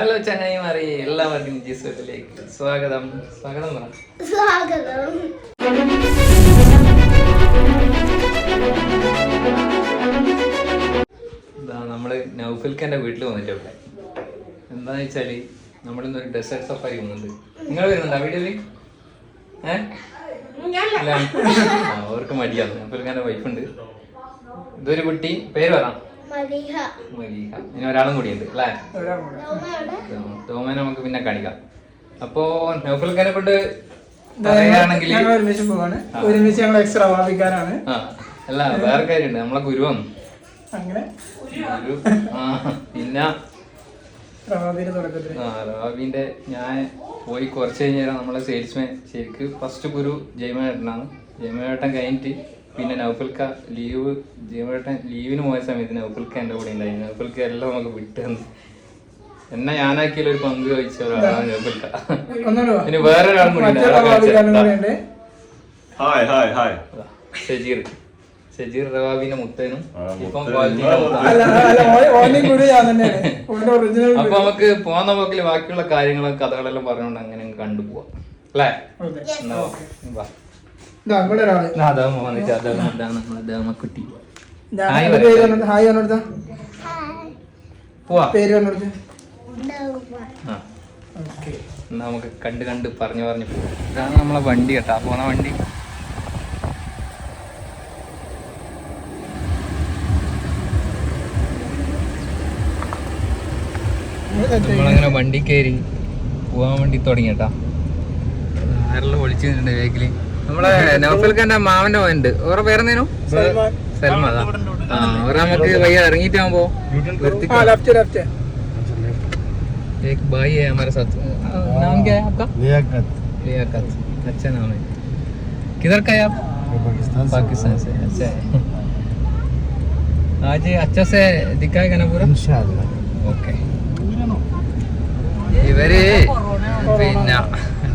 Hello ചങ്ങായിമാറി എല്ലാവർക്കും ജിസ്വത്തിലേക്ക് സ്വാഗതം. സ്വാഗതം പറ. സ്വാഗതം. നമ്മൾ നൗഫിൽക്കന്റെ വീട്ടിൽ വന്നിട്ട് ഇവിടെ. എന്താന്ന് വെച്ചാൽ നമ്മളിന്നൊരു ഡെസേർട്ട് സഫാരി വന്നുണ്ട് നിങ്ങൾ വരുന്നുണ്ടോ വീട്ടിൽ? ഏഹ് അവർക്ക് മടിയാണ്. നൗഫൽഖാന്റെ വൈഫുണ്ട് ഇതൊരു കുട്ടി. പേര് പറ. മലിഹ മലീഹ ഇനി ഒരാളും കൂടിയുണ്ട് അല്ലേ? ലോമയുടെ തോമനെ നമുക്ക് പിന്നെ കാണിക്കാം അപ്പോ നൗഫൽഖാനെ കൊണ്ട് പറയുകയാണെങ്കിൽ ഞങ്ങൾ ഒരുമിച്ച് പോവാണ്. ഒരുമിച്ച് ഞങ്ങൾ എക്സ്ട്രാ വാദിക്കാനാണ്. അല്ല വേറെ കാര്യമുണ്ട്. നമ്മളെ ഗുരുവം. അങ്ങനെ. പിന്നെ റവാബിന്റെ ഞാൻ പോയി കുറച്ച് കഴിഞ്ഞാൽ നമ്മളെ സെയിൽസ്മാൻ ശരിക്ക് ഫസ്റ്റ് ഗുരു ജയമേട്ടനാണ്. ജയമേട്ടൻ കഴിഞ്ഞിട്ട് പിന്നെ നൗഫൽക്ക ലീവ് ജീവേട്ടൻ ലീവിന് പോയ സമയത്ത് നൗഫൽക്ക എന്റെ കൂടെ ഉണ്ടായിരുന്നു നൗഫൽക്ക എല്ലാം നമുക്ക് വിട്ടു തന്നു എന്നെ ഞാനാക്കിയാലും ഒരു പങ്ക് വഹിച്ച ഒരാളാണ് നൗഫൽക്ക പിന്നെ വേറൊരാളും കൂടി ഉണ്ട്. മറ്റുള്ള കാണിച്ചു hi hi hi. Shajeer Shajeer റവാബിന്റെ മുത്തേനും ആ, ഇപ്പം മുത്തേനും. ക്വാളിറ്റിയുടെ മുത്താണ്. അല്ല അല്ല ഓനെയും കൂടി ഞാൻ തന്നെയാണ് ഓന്റെ ഒറിജിനൽ അപ്പൊ നമുക്ക് പോകുന്ന പോക്കിൽ ബാക്കിയുള്ള കാര്യങ്ങളും കഥകളെല്ലാം പറഞ്ഞുകൊണ്ട് അങ്ങനെ അങ്ങ് കണ്ടുപോവാം അല്ലേ എന്നാ വാ. വാ. ഇവിടെ ഒരാൾ. ആ, വന്നിട്ട് അതാണ് നമ്മളെ ദേമക്കുട്ടി ഞാൻ ഹായ് പേര് ഹായ് പറഞ്ഞെടുത്ത? ഹായ് പോവാ. പേര് പറഞ്ഞെടുത്ത്. ഡൗമ ആ. ഓക്കെ. എന്നാ നമുക്ക് കണ്ട് കണ്ട് പറഞ്ഞു പറഞ്ഞു പോവാം. ഇതാണ് നമ്മളെ വണ്ടി കേട്ടാ പോണ വണ്ടി. നമ്മളങ്ങനെ വണ്ടി കയറി പോവാൻ വേണ്ടി തുടങ്ങി കേട്ടാ. ആരെല്ലാം ഒളിച്ചു നിന്നിട്ടുണ്ട് നമ്മളെ നൗഫൽഖാന്റെ മാവന്റെ മോനുണ്ട് ഓരോ പേരെന്തേനു സൽമാൻ സൽമാ അതാ. ആ ഓരോ നമുക്ക് വയ്യ ഇറങ്ങിയിട്ടാകുമ്പോ हाँ लेफ्ट लेफ्ट है एक भाई है हमारे साथ अ, नाम क्या है आपका लियाकत लियाकत अच्छा नाम है किधर का है आप पाकिस्तान पाकिस्तान से अच्छा है आज ये अच्छा से दिखाएगा ना पूरा इंशाल्लाह ഓക്കെ ഇവര് പിന്നെ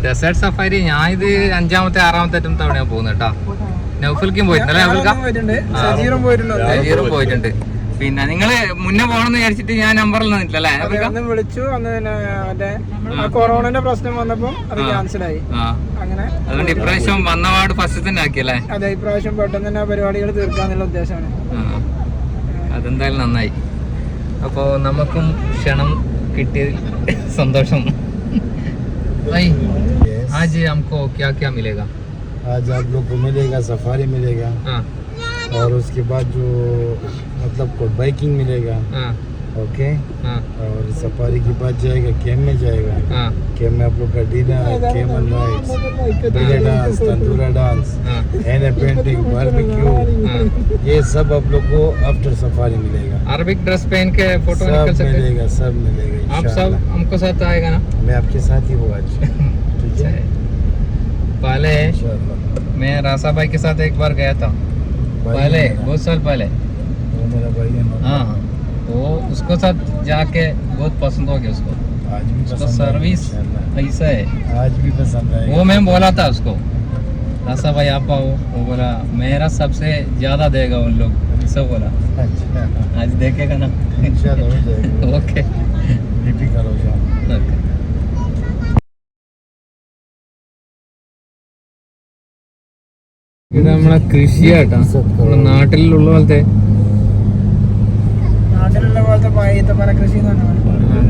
ഡെസേർട്ട് സഫാരി ഞാൻ ഇത് അഞ്ചാമത്തെ ആറാമത്തെ അറ്റം തവണയാണ് പോകുന്നത് കേട്ടോ നൗഫൽക്കും? പോയിട്ടുണ്ട്. സജീറും പോയിട്ടുണ്ട്. പിന്നെ നിങ്ങൾ മുന്നേ പോകണമെന്ന് വിചാരിച്ചിട്ട് ഞാൻ നമ്പറിൽ നിന്നിട്ടില്ല അന്ന് വിളിച്ചു. അന്ന് മറ്റേ കൊറോണന്റെ പ്രശ്നം വന്നപ്പോ അത്. ക്യാൻസൽ ആയി അങ്ങനെ അതുകൊണ്ട് ഇപ്രാവശ്യം വന്നപാട് ഫസ്റ്റ് തന്നെ ആക്കിയല്ലേ? അതെ ഇപ്രാവശ്യം പെട്ടെന്ന് തന്നെ പരിപാടികൾ തീർക്കാന്നുള്ള ഉദ്ദേശമാണ്. അതെന്തായാലും നന്നായി. അപ്പോൾ നമുക്കും ക്ഷണം കിട്ടിയതിൽ സന്തോഷം. भाई आज हमको क्या क्या मिलेगा? आज आप लोग को मिलेगा सफारी मिलेगा। हाँ। और उसके बाद जो मतलब को बाइकिंग मिलेगा। हाँ। ओके हाँ और सफारी के बाद जाएगा कैम में जाएगा हाँ कैम में आप लोग का dinner camel and rides belly dance tanoura dance हाँ एन पेंटिंग बारबेक्यू हाँ ये सब आप लोग को आफ्टर सफारी मिलेगा अरबिक ड्रेस पहन के फ़ोटो निकल सकते हैं मिलेगा सब मिलेगा आप सब हमको साथ आएगा ना मैं आपके साथ ही हूँ आज ठीक है पहले मैं रासा भाई के साथ एक बार गया था पहले बहुत साल पहले मेरा भाई है हाँ वो उसको साथ जाके बहुत पसंद हो गया उसको आज भी उसका पसंद आएगा सर्विस इंशाल्लाह। ऐसा है आज भी पसंद आएगा वो मैं बोला था उसको रासा भाई आप आओ वो बोला मेरा सबसे ज्यादा देगा उन लोग सब बोला अच्छा आज देखेगा ना इंशाल्लाह हो जाएगा ओके बेफिक्र हो जाओ ഓക്കെ ഇത് നമ്മളെ കൃഷിയാട്ടാ നമ്മുടെ നാട്ടിലുള്ള പോലത്തെ നാട്ടിലുള്ള പോലത്തെ ഈത്തപ്പന കൃഷി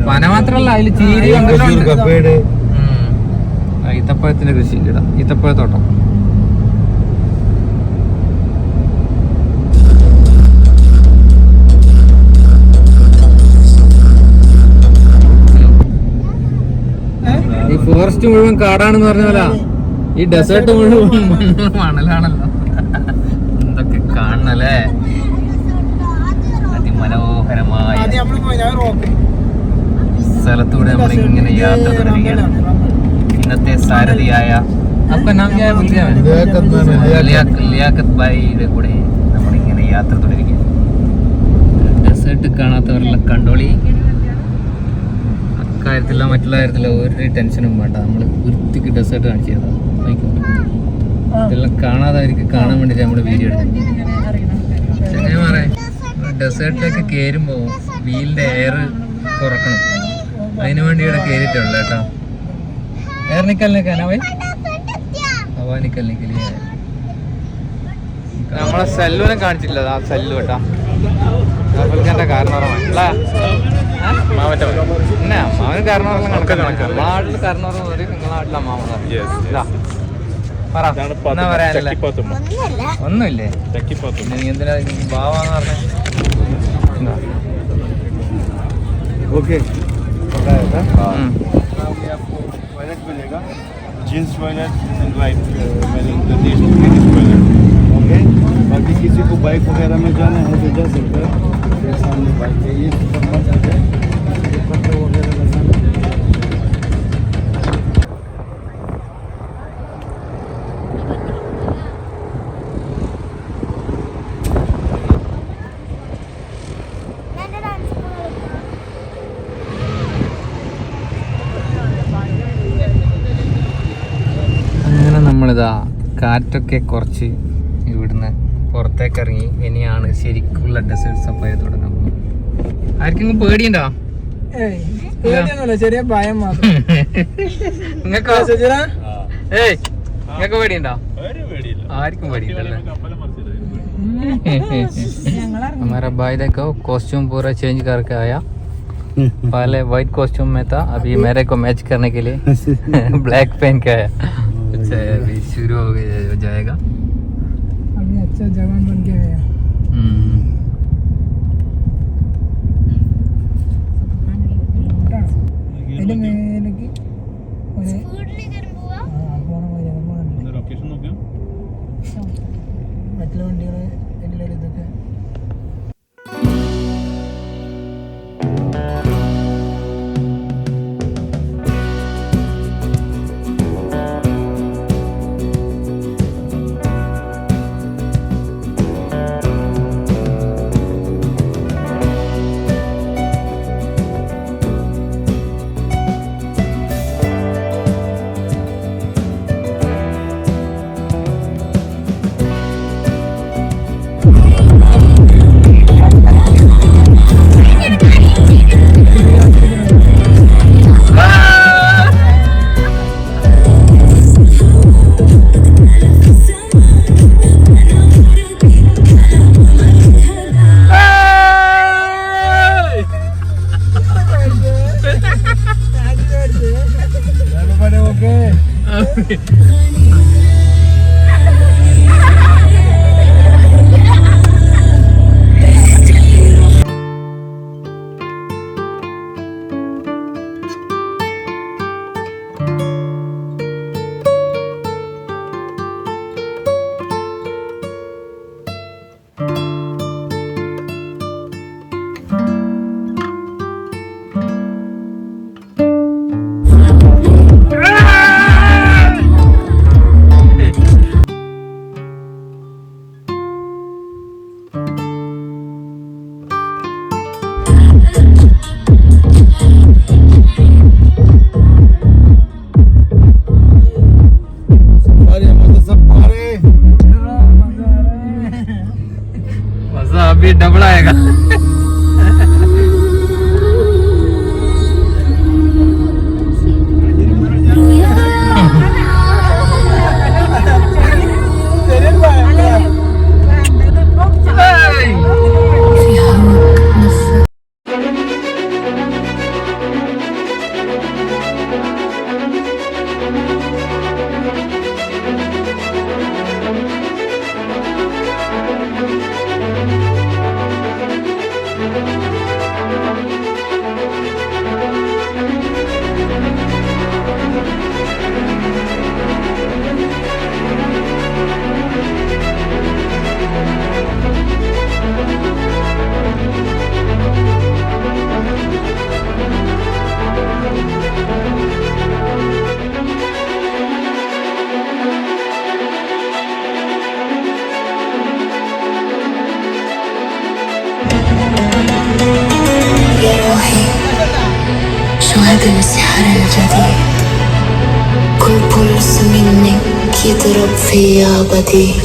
പന മാത്രല്ല അതിൽ ചീരി കപ്പേട്. ഈത്തപ്പഴത്തിന്റെ കൃഷി ഇടാം ഈത്തപ്പഴത്തോട്ടം. ഈ ഫോറസ്റ്റ് മുഴുവൻ കാടാണെന്ന് പറഞ്ഞ ഈ ഡെസേർട്ട് മുഴുവൻ മണലാണല്ലോ. എന്തൊക്കെ കാണണല്ലേ? സ്ഥലത്തൂടെ നമ്മൾ ഇങ്ങനെ യാത്ര തുടരുകയാണ്. ഇന്നത്തെ സാരഥിയായ ലിയാഖത്ത് ഭായിയുടെ കൂടെ നമ്മളിങ്ങനെ യാത്ര തുടരുകയാണ്. ഡെസേർട്ട് കാണാത്തവരെല്ലാം കണ്ടോളി. അക്കാര്യത്തില്ല മറ്റുള്ള കാര്യത്തില്ല ഒരു ടെൻഷനും വേണ്ട. നമ്മൾ വൃത്തിക്ക് ഡെസേർട്ട് കാണിച്ചു ഇതെല്ലാം കാണാതായിരിക്കും. കാണാൻ വേണ്ടിയിട്ട് നമ്മൾ വീഡിയോ എടുക്കും. ഡെസേർട്ടിലേക്ക് കയറുമ്പോൾ വീലിന്റെ എയർ കുറക്കണം. അതിനു വേണ്ടി ഇവിടെ കയറിയിട്ടുണ്ട് കേട്ടോ. ഏറെ നിക്കലിനൊക്കെ പോയി ഹവാ നിക്കൽ നിക്കലി നമ്മളെ സെല്ലുവിനെ കാണിച്ചില്ല ആ സെല്ലു കേട്ടാ. പിന്നെ അമ്മാവന് കാരണവരെല്ലാം കണക്കാണ് നാട്ടിൽ കാരണവരം പറയും നിങ്ങളുടെ നാട്ടിൽ ഒന്നുമില്ലേ? നീ എന്തിനാ ബാവാന്ന് പറഞ്ഞേ? बताया था हाँ। आपको टॉयलेट मिलेगा। Gents toilet and white toilet okay बाकी किसी को बाइक वगैरह में जाना है तो जा सकते है। सामने बाइक है ये। वगैरह लगाना നമ്മളിതാ കാറ്റൊക്കെ കുറച്ച് ഇവിടുന്ന് പുറത്തേക്ക് ഇറങ്ങി ഇനിയാണ് ശരിക്കുള്ള ഡെസേർട്ട് സഫാരി തുടങ്ങുന്നത് ആർക്കെങ്കിലും പേടിയുണ്ടോ ഏയ് പേടിയൊന്നുമില്ല ചെറിയ ഭയം മാത്രം നിങ്ങൾക്കോ സുജിത ഏയ് നിങ്ങൾക്ക് പേടിയുണ്ടോ ആർക്കും പേടിയില്ലല്ലേ हमारा भाई देखो कॉस्ट्यूम पूरा चेंज करके आया पहले व्हाइट कॉस्ट्यूम में था अभी मेरे को मैच करने के लिए ब्लैक पहन के आया अच्छा अभी शुरू हो गया हो जाएगा अभी अच्छा जवान बन के आया हम्म, അതിന്റെ മേലേക്ക് ഒരു സ്കൂളിൽ 받은 사랑 자리. 굴 볼 수 있는 기드럽 위아바디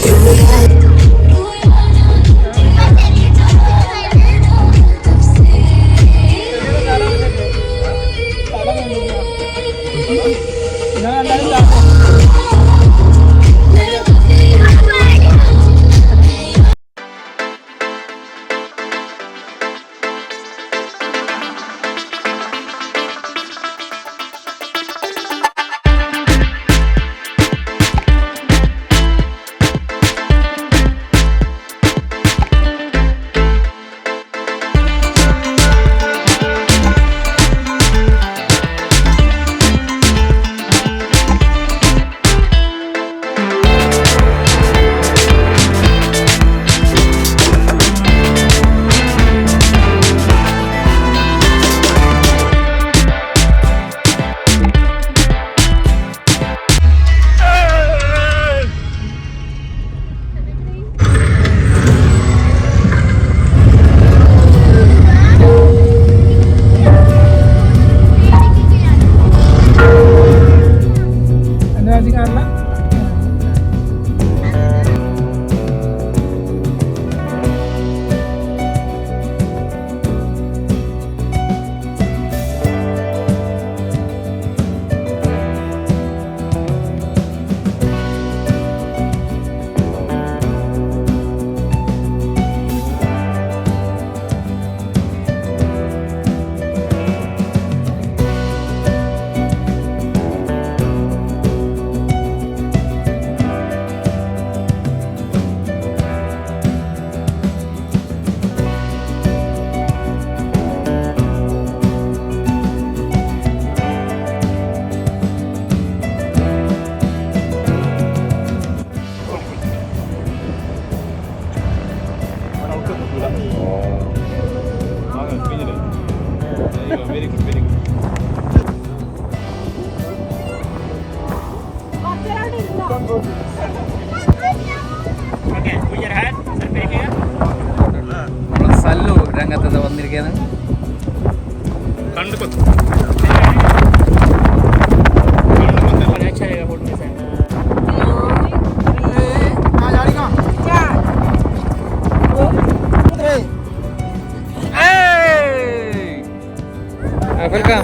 വെൽക്കം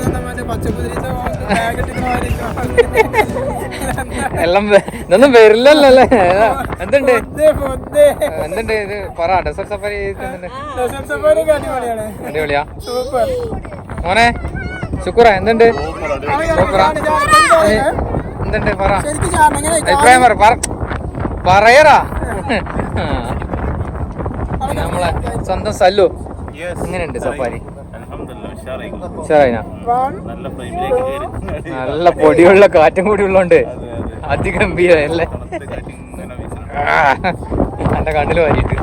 എല്ലാം ഇതൊന്നും വരില്ലല്ലോ അല്ലേ? എന്തുണ്ട്? എന്തുണ്ട് ഇത്? പറ ഡെസർട്ട് സഫാരി അടിപൊളിയാ. മോനെ ശുക്ര എന്തുണ്ട്? ശുക്ര എന്തുണ്ട്? പറ. അഭിപ്രായം പറ പറ. പറയറാ. നമ്മളെ സ്വന്തം സല്ലു. ഇങ്ങനെയുണ്ട് സഫാരി. നല്ല ഫ്ലൈറ്റിലേക്ക് കയറി. നല്ല പൊടിയുള്ള കാറ്റും കൂടി ഉള്ളോണ്ട് അതെ, അതെ. അതിഗംഭീരല്ലേ തണുത്ത കാറ്റ് ഇങ്ങനെ വീശുന്നു. എന്റെ കണ്ണിൽ വാരിയിട്ട്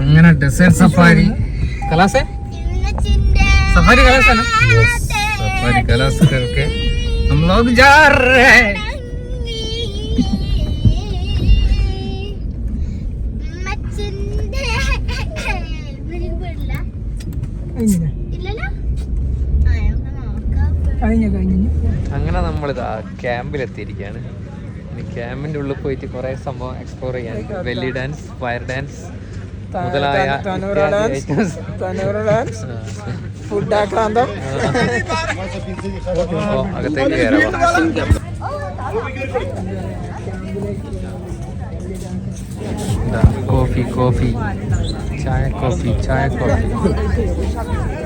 അങ്ങനെ ഡെസേർട്ട് സഫാരി കലാസേ सफारी कलास है ना सफारी कलास करके हम लोग जा रहे हैं ഇല്ലല്ലോ? കഴിഞ്ഞ കഴിഞ്ഞു കഴിഞ്ഞു? അങ്ങനെ നമ്മളിതാ ക്യാമ്പിലെത്തിയിരിക്കുകയാണ്. ഇനി ക്യാമ്പിന്റെ ഉള്ളിൽ പോയിട്ട് കുറെ സംഭവം എക്സ്പ്ലോർ ചെയ്യാൻ. വെല്ലി ഡാൻസ് ഫയർ ഡാൻസ് മുതലായ ഫുഡ് ആക്രാന്തം. അകത്തേക്ക് കയറാം കോഫി കോഫി. ചായ കോഫി ചായ കോഫി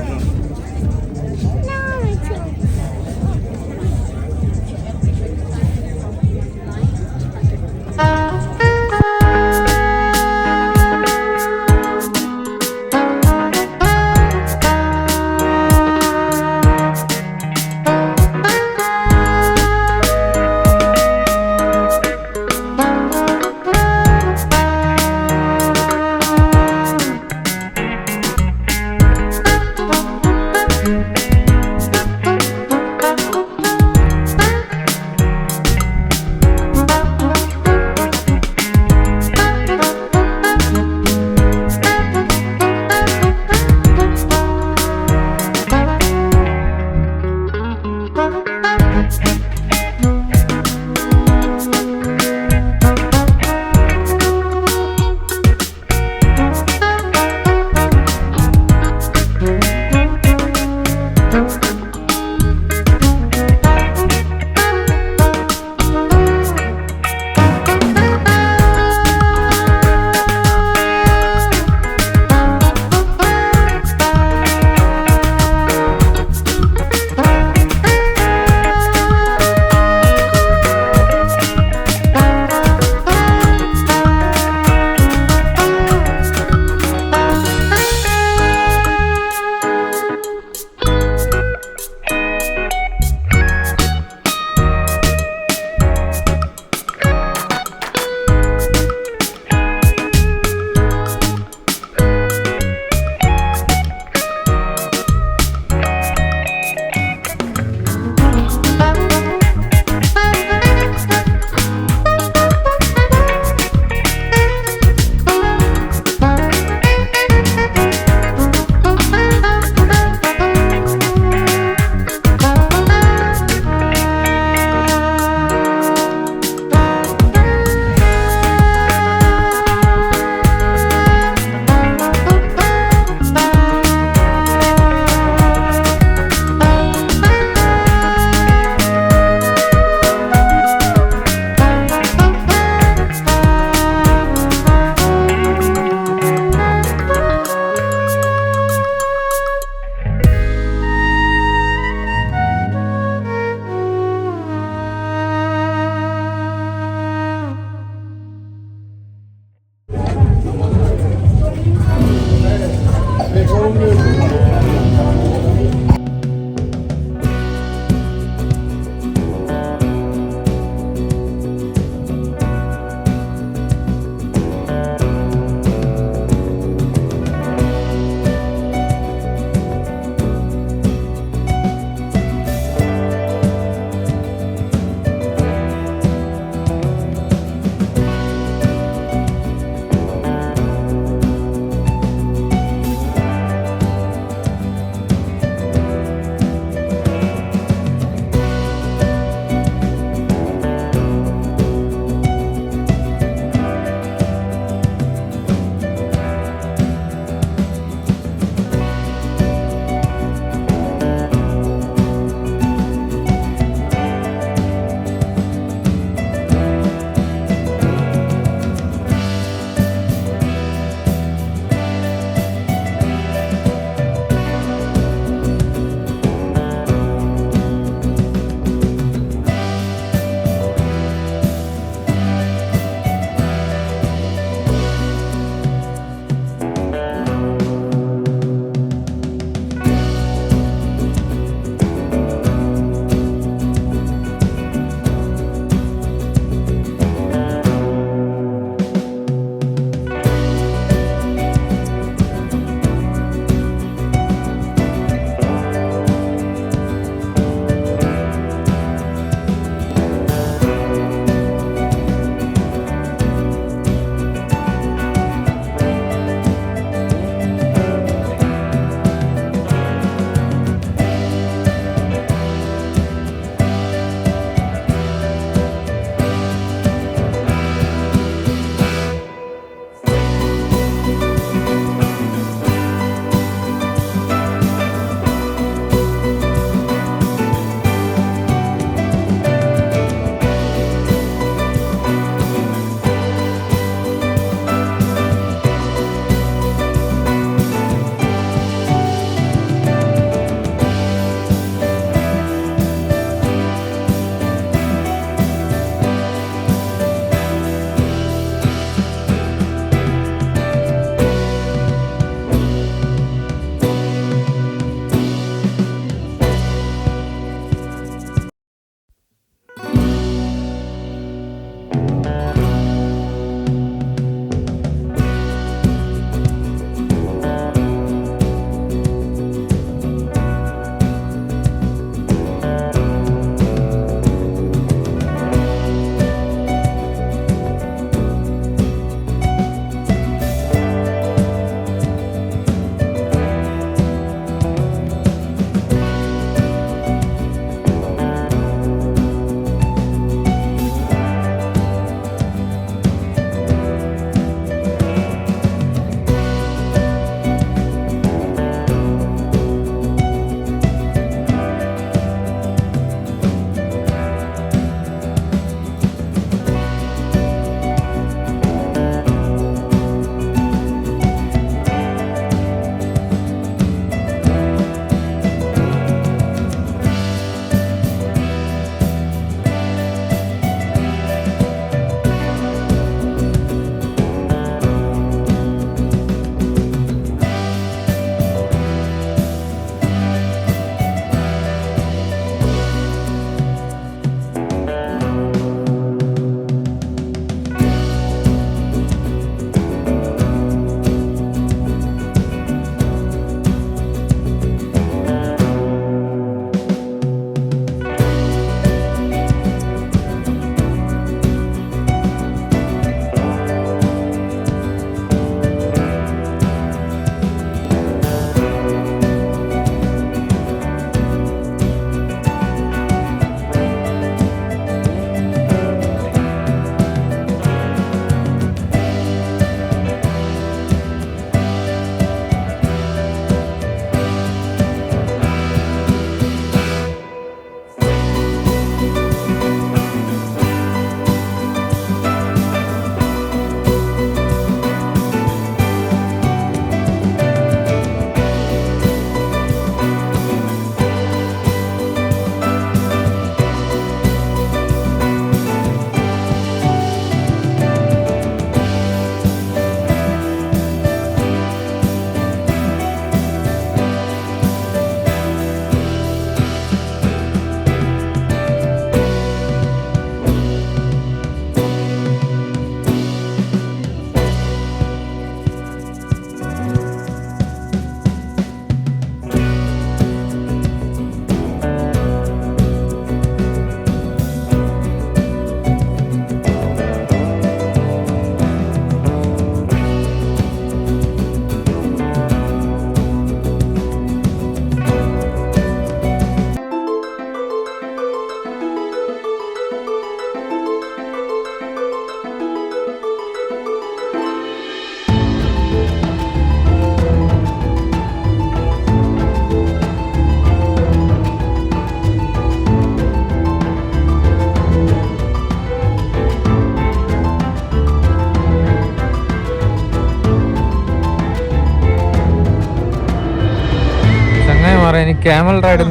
ക്യാമൽ റൈഡും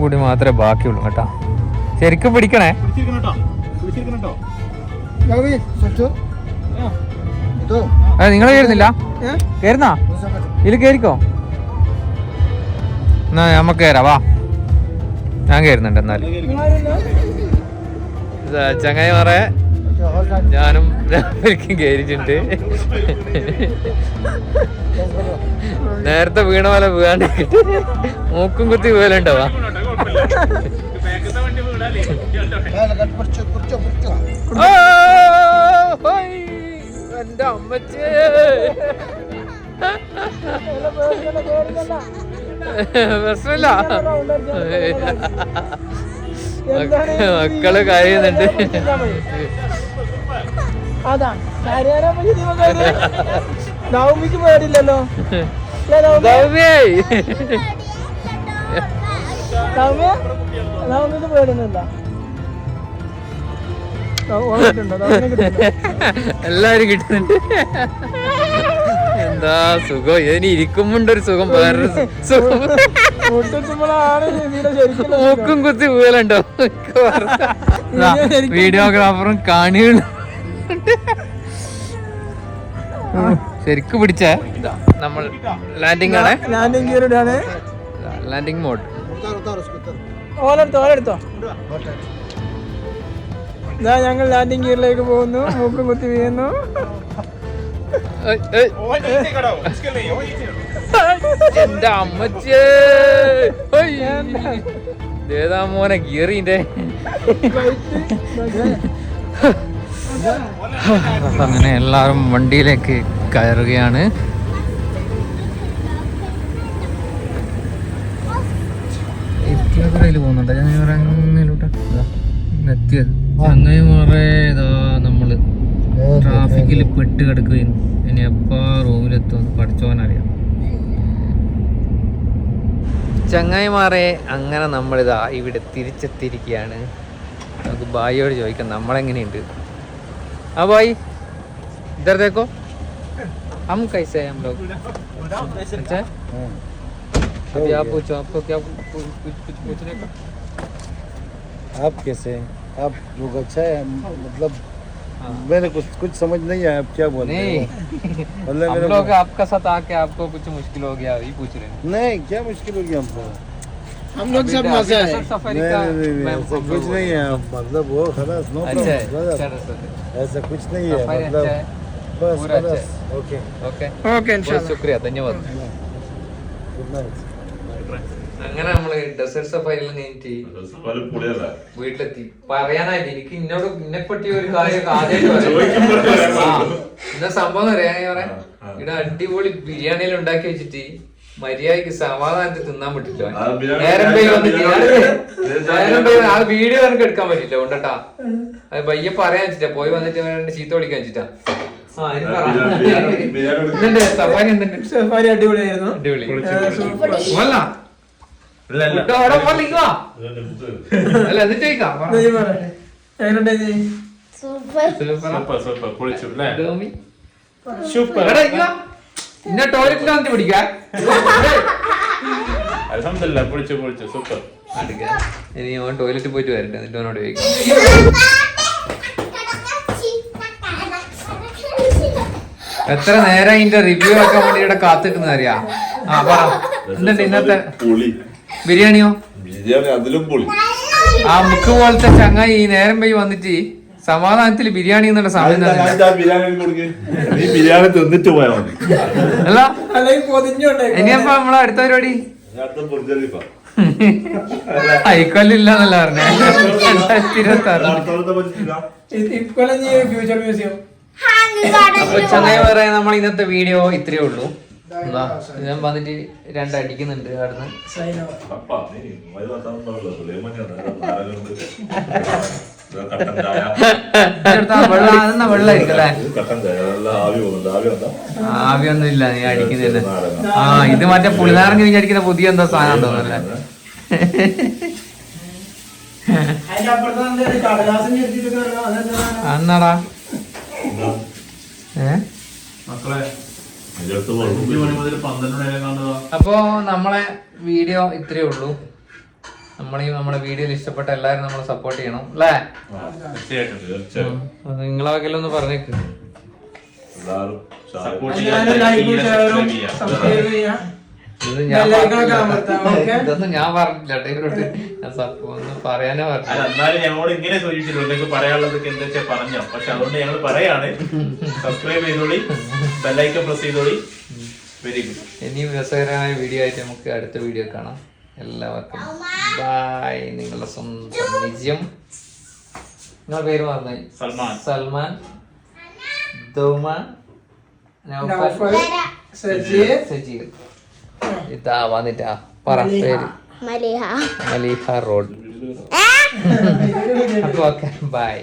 കൂടി മാത്രമേ ബാക്കിയുള്ളൂ കേട്ടോ. ശരിക്കും പിടിക്കണേ? നിങ്ങൾ കയറുന്നില്ല? കയറുന്നാ? ഇതിൽ കയറിക്കോ? എന്നാ നമുക്ക് കയറാം വാ. ഞാൻ കയറുന്നുണ്ട് എന്നാൽ ചങ്ങായി മാറേ ഞാനും രാവിലേക്കും കയറിയിട്ടുണ്ട്. നേരത്തെ വീണ പോലെ വീഴാണ്ട് മൂക്കും കുത്തി വീഴലുണ്ടാവാ എന്റെ അമ്മച്ചേ. പ്രശ്നമില്ല. മക്കൾ കരയുന്നുണ്ട് അതാ കരയാനാ. നവമിക്ക് പേടില്ലല്ലോ. ഏ, പേടിയൊന്നുമില്ല എല്ലാരും കിട്ടുന്നുണ്ട്. എന്താ സുഖം? ഇതിന് ഇരിക്കുമ്പോണ്ട് ഒരു സുഖം വേറൊരു സുഖം. മൂക്കും കുത്തി വീലുണ്ടോ വീഡിയോഗ്രാഫറും കാണികളും. ശരിക്കും പിടിച്ചേ. നമ്മൾ ലാൻഡിംഗ് ആണ്. ലാൻഡിങ് ലാൻഡിംഗ് മോഡ് ഓലെടുത്തോ ഓലെടുത്തോ. ഇതാ ഞങ്ങൾ ലാൻഡിങ് ഗിയറിലേക്ക് പോകുന്നു. മൂക്കും കുത്തി വീഴുന്നു. എന്റെ അമ്മച്ചേ. ഏതാ മോനെ ഗിയറിന്റെ. അങ്ങനെ എല്ലാവരും വണ്ടിയിലേക്ക് കയറുകയാണ്. അതിൽ പോകുന്നുണ്ട്. ഞാൻ ഇറങ്ങിയിലോട്ട് എത്തിയത് ചങ്ങൈമാറേ ഇതാ നമ്മൾ. ട്രാഫിക്കിൽ പെട്ട് കിടക്കുകയും ഇനി എപ്പാ റൂമിലെത്തും പഠിച്ചോനറിയാം ചങ്ങായിമാരെ അങ്ങനെ നമ്മളിതാ ഇവിടെ തിരിച്ചെത്തിയിരിക്കുകയാണ്. നമുക്ക് ഭായിയോട് ചോദിക്കാം നമ്മളെങ്ങനെയുണ്ട്? ആ ബായി ഇതർ ദേക്കോ ഹം കൈസേ ഹം अभी आप पूछो आपको क्या कुछ कुछ पूछने का? आप कैसे? आप लोग अच्छा है हाँ। मतलब हाँ। मैंने कुछ कुछ समझ नहीं आया आप क्या बोल रहे मतलब हम लोग आपका साथ आके आपको कुछ मुश्किल हो गया अभी पूछ रहे हैं। नहीं क्या मुश्किल हो गया हमको? हम लोग सब तो, मज़ा है। तो नहीं नहीं नहीं कुछ नहीं है मतलब वो खलास नो अच्छा प्रॉब्लम ऐसा कुछ नहीं है मतलब अच्छा बस अच्छा बस ओके। ओके। ओके इंशाल्लाह। शुक्रिया धन्यवाद। गुड नाइट അങ്ങനെ നമ്മൾ ഡെസേർട്ട് സഫാരിയെല്ലാം കഴിഞ്ഞിട്ട് വീട്ടിലെത്തി. പറയാനായിട്ട് എനിക്ക് ഇന്നോട് ഇന്നെ പറ്റിയ ഒരു കാര്യം ആദ്യമായിട്ട് ഇന്ന സംഭവം അറിയാൻ പറയാം ഇവിടെ അടിപൊളി ബിരിയാണിയിൽ ഉണ്ടാക്കി വെച്ചിട്ട് മര്യാദയ്ക്ക് സമാധാനത്തിൽ തിന്നാൻ പറ്റില്ല. ആ ബിരിയാണി നേരം ആ വീഡിയോ എനിക്ക് എടുക്കാൻ പറ്റില്ല കൊണ്ടട്ടാ അത് പയ്യെ പറയാൻ വെച്ചിട്ടാ പോയി വന്നിട്ട് വേണ്ട ചീത്ത വിളിക്കാൻ വെച്ചിട്ടാ. സഫാരി എന്തുണ്ട് സഫാരി അടിപൊളിയായിരുന്നു. അടിപൊളി. സൂപ്പർ. ടോയ്ലറ്റിൽ പൊളിച്ചു, പൊളിച്ചു. ഇനി അവൻ ടോയ്ലറ്റിൽ പോയിട്ട് വരട്ടെ എന്നിട്ട് അവനോട് ചോദിക്കാം. എത്ര നേരം ഇതിന്റെ റിവ്യൂ ആക്കാൻ വേണ്ടി ഇവിടെ കാത്തിക്കുന്ന അറിയാ? ആ പറ. ഇന്നത്തെ പൊളി. ബിരിയാണിയോ? ബിരിയാണി അതിലും പൊളി. ആ മുക്ക് പോലത്തെ ചങ്ങായി ഈ നേരം പോയി വന്നിട്ട് സമാധാനത്തിൽ ബിരിയാണി എന്നുള്ള സമയം ബിരിയാണി കൊടുക്ക്. നീ ബിരിയാണി തിന്നിട്ട് പോയാ മതി. അല്ല? അല്ലെങ്കിൽ ഇനിയപ്പോ നമ്മളെ അടുത്ത പരിപാടി? പൊരിച്ചെറിയിപ്പാ. ഹൈക്കൊല്ലില്ലെന്നല്ല പറഞ്ഞേ. രണ്ടായിരത്തി ഇരുപത്തി അപ്പൊ ചങ്ങായി പറയാൻ നമ്മൾ ഇന്നത്തെ വീഡിയോ ഇത്രയേ ഉള്ളൂ. ഞാൻ വന്നിട്ട് രണ്ടടിക്കുന്നുണ്ട് അവിടുന്ന്. ആവി ഒന്നും ആവി വന്നാ? ആവിയൊന്നും ഇല്ല നീ അടിക്കുന്നില്ല. ആ ഇത് മറ്റേ പുളിനാരൻ കഴിഞ്ഞ അടിക്കുന്ന പുതിയ എന്തോ സാധനം എടുത്തിട്ട് അന്നാടാ ഏ? മക്കളെ അപ്പോൾ നമ്മളെ വീഡിയോ ഇത്രയേ ഉള്ളൂ. നമ്മളെയും നമ്മുടെ വീഡിയോയിൽ ഇഷ്ടപ്പെട്ട എല്ലാവരും നമ്മളെ സപ്പോർട്ട് ചെയ്യണം അല്ലേ? നിങ്ങളെ തീർച്ചയായും ഒന്ന് പറഞ്ഞേക്ക്. എല്ലാവരും എല്ലാവരും ഇതൊന്നും ഞാൻ പറഞ്ഞില്ല ഇവരോട് ഞാൻ ഒന്ന് പറയാനേ അല്ല പറഞ്ഞു എന്നാലും ഞങ്ങളോട് ഇങ്ങനെ നിങ്ങൾക്ക് പറയാനുള്ളതൊക്കെ എന്താ വെച്ചാൽ പറഞ്ഞോ. പക്ഷെ അതുകൊണ്ട് ഞങ്ങൾ പറയാണ്. സബ്സ്ക്രൈബ് ചെയ്തോളി. ബെല്ലൈക്കൻ പ്രസ് ചെയ്തോളി. വെരി ഗുഡ് ഇനിയും രസകരമായ വീഡിയോ ആയിട്ട് നമുക്ക് അടുത്ത വീഡിയോ കാണാം. എല്ലാവർക്കും ബായ് നിങ്ങളുടെ സ്വന്തം നിജം. നിങ്ങളുടെ പേര് പറഞ്ഞു? സൽമാൻ. സൽമാൻ. നൗഫൽ, സജീർ. സജീർ. ഇതാ വന്നിട്ടാ പറ പേര്. മലിഹ. Maliha road. അപ്പൊ ഓക്കെ ബൈ.